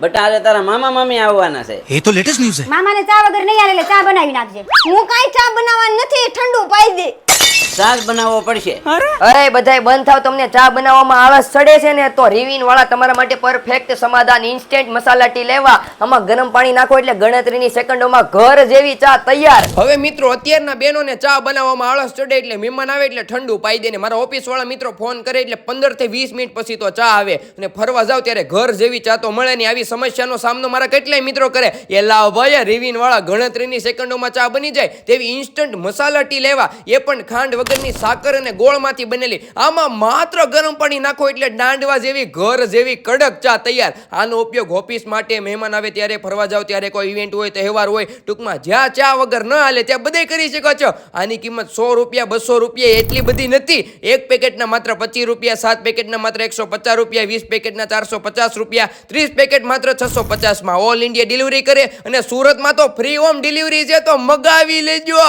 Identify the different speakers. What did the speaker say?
Speaker 1: But આજે તારા મામા મામી આવવાના છે.
Speaker 2: એ તો લેટેસ્ટ ન્યૂઝ છે.
Speaker 3: મામાને ચા વગર નહીં આવે એટલે ચા બનાવી નાખજે.
Speaker 4: હું કાઈ ચા બનાવવાની નથી ઠંડુ પાઈ દે.
Speaker 1: શાક બનાવવો પડશે.
Speaker 5: અરે. બધાય બંધ થાવ તમને ચા બનાવવામાં આળસ ચડે છે ને તો રીવિન વાળા તમારા માટે પરફેક્ટ સમાધાન ઇન્સ્ટન્ટ મસાલા ટી લેવા. આમાં ગરમ પાણી નાખો એટલે ગણતરીની સેકન્ડોમાં ઘર જેવી ચા તૈયાર.
Speaker 6: હવે મિત્રો અત્યારના બહેનોને ચા બનાવવામાં આળસ ચડે એટલે મહેમાન આવે એટલે ઠંડુ પાઈ દે ને. મારા ઓફિસ વાળા મિત્રો ફોન કરે એટલે પંદરથી વીસ મિનિટ પછી તો ચા આવે. અને ફરવા જાવ ત્યારે ઘર જેવી ચા તો મળે ને આવી સમસ્યાનો સામનો મારા કેટલાય મિત્રો કરે. એ લાવ ભાઈ રીવિન વાળા ગણતરીની સેકન્ડોમાં ચા બની જાય તેવી ઇન્સ્ટન્ટ મસાલા ટી લેવા. એ પણ ખાંડ વગરની સાકર અને ગોળમાંથી બનેલી. આમાં માત્ર ગરમ પાણી નાખો એટલે દાંડવા જેવી, ઘર જેવી કડક ચા તૈયાર. આનો ઉપયોગ ઓફિસ માટે મહેમાન આવે ત્યારે ફરવા જાવ ત્યારે કોઈ ઇવેન્ટ હોય, તહેવાર હોય, ટૂંકમાં જ્યાં ચા વગર ન હાલે ત્યાં બધે કરી શકો છો. આની કિંમત સો રૂપિયા, બસો રૂપિયા, એટલી બધી નથી. એક પેકેટના માત્ર પચીસ રૂપિયા, સાત પેકેટના માત્ર એકસો પચાસ રૂપિયા, વીસ પેકેટના ચારસો પચાસ રૂપિયા, ત્રીસ પેકેટ માત્ર છસો પચાસમાં. ઓલ ઇન્ડિયા ડિલિવરી કરે અને સુરતમાં તો ફ્રી હોમ ડિલિવરી છે, તો મગાવી લેજો.